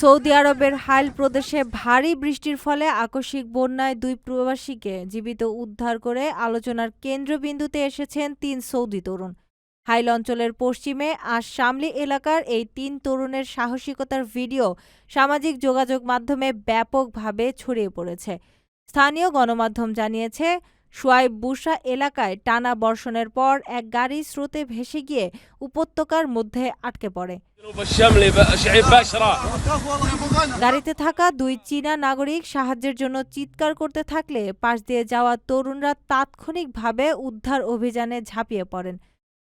Saudi আরবের হাইল প্রদেশে ভারী বৃষ্টির ফলে আকস্মিক বন্যায় দুই প্রবাসীকে জীবিত উদ্ধার করে আলোচনার কেন্দ্রবিন্দুতে এসেছেন তিন সৌদি তরুণ। হাইল অঞ্চলের পশ্চিমে আর শামলি এলাকার এই তিন তরুণের সাহসিকতার ভিডিও সামাজিক যোগাযোগ মাধ্যমে ব্যাপকভাবে ছড়িয়ে পড়েছে। স্থানীয় গণমাধ্যম জানিয়েছে সোয়াইব বুসা এলাকায় টানা বর্ষণের পর এক গাড়ি স্রোতে ভেসে গিয়ে উপত্যকার মধ্যে আটকে পড়ে। গাড়িতে থাকা দুই চীনা নাগরিক সাহায্যের জন্য চিৎকার করতে থাকলে পাশ দিয়ে যাওয়া তরুণরা তাৎক্ষণিকভাবে উদ্ধার অভিযানে ঝাঁপিয়ে পড়েন।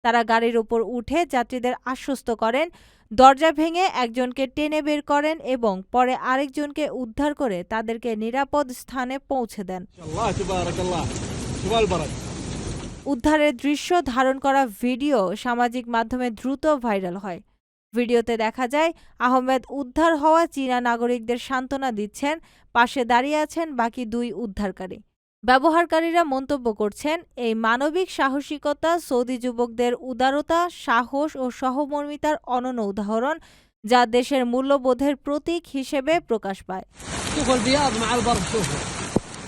তারা গাড়ির ওপর উঠে যাত্রীদের আশ্বস্ত করেন, দরজা ভেঙে একজনকে টেনে বের করেন এবং পরে আরেকজনকে উদ্ধার করে তাদেরকে নিরাপদ স্থানে পৌঁছে দেন। উদ্ধারের দৃশ্য ধারণ করা ভিডিও সামাজিক মাধ্যমে দ্রুত ভাইরাল হয়। ভিডিওতে দেখা যায় আহমেদ উদ্ধার হওয়া চীনা নাগরিকদের সান্ত্বনা দিচ্ছেন পাশে দাঁড়িয়ে আছেন বাকি দুই উদ্ধারকারী। ব্যবহারকারীরা মন্তব্য করছেন এই মানবিক সাহসিকতা সৌদি যুবকদের উদারতা সাহস ও সহমর্মিতার অনন্য উদাহরণ যা দেশের মূল্যবোধের প্রতীক হিসেবে প্রকাশ পায়।